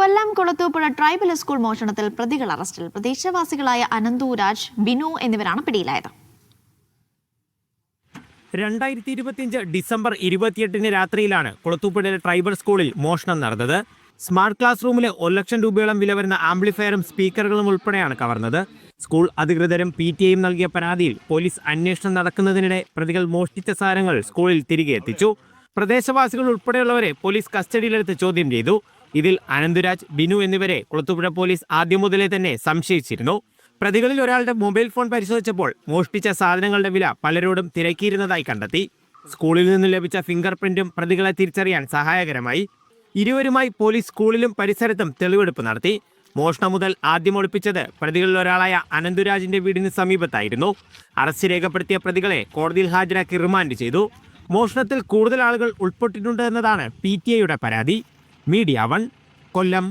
കൊല്ലം Kulathupuzha tribal school മോഷണത്തിൽ പ്രതികൾ അറസ്റ്റിൽ. പ്രദേശവാസികളായ അനന്തു രാജ് ബിനു എന്നിവരാണ് പിടിയിലായത്. രണ്ടായിരത്തി ഇരുപത്തിയഞ്ച് ഡിസംബർ ഇരുപത്തിയെട്ടിന് രാത്രിയിലാണ് കുളത്തൂപ്പുഴയിലെ ട്രൈബൽ സ്കൂളിൽ മോഷണം നടന്നത്. സ്മാർട്ട് ക്ലാസ് റൂമിലെ ഒരു ലക്ഷം രൂപയോളം വില വരുന്ന ആംപ്ലിഫയറും സ്പീക്കറുകളും ഉൾപ്പെടെയാണ് കവർന്നത്. സ്കൂൾ അധികൃതരും പി ടി എയും നൽകിയ പരാതിയിൽ പോലീസ് അന്വേഷണം നടക്കുന്നതിനിടെ പ്രതികൾ മോഷ്ടിച്ച സാധനങ്ങൾ സ്കൂളിൽ തിരികെ എത്തിച്ചു. പ്രദേശവാസികൾ ഉൾപ്പെടെയുള്ളവരെ പോലീസ് കസ്റ്റഡിയിലെടുത്ത് ചോദ്യം ചെയ്തു. ഇതിൽ അനന്തുരാജ് ബിനു എന്നിവരെ കുളത്തുപുഴ പോലീസ് ആദ്യം മുതലേ തന്നെ സംശയിച്ചിരുന്നു. പ്രതികളിൽ ഒരാളുടെ മൊബൈൽ ഫോൺ പരിശോധിച്ചപ്പോൾ മോഷ്ടിച്ച സാധനങ്ങളുടെ വില പലരോടും തിരക്കിയിരുന്നതായി കണ്ടെത്തി. സ്കൂളിൽ നിന്ന് ലഭിച്ച ഫിംഗർ പ്രിന്റും പ്രതികളെ തിരിച്ചറിയാൻ സഹായകരമായി. ഇരുവരുമായി പോലീസ് സ്കൂളിലും പരിസരത്തും തെളിവെടുപ്പ് നടത്തി. മോഷണം മുതൽ ആദ്യം ഒളിപ്പിച്ചത് പ്രതികളിൽ ഒരാളായ അനന്തുരാജിന്റെ വീടിന് സമീപത്തായിരുന്നു. അറസ്റ്റ് രേഖപ്പെടുത്തിയ പ്രതികളെ കോടതിയിൽ ഹാജരാക്കി റിമാൻഡ് ചെയ്തു. മോഷണത്തിൽ കൂടുതൽ ആളുകൾ ഉൾപ്പെട്ടിട്ടുണ്ട് എന്നതാണ് പി ടി ഐയുടെ പരാതി. Media One Kollam.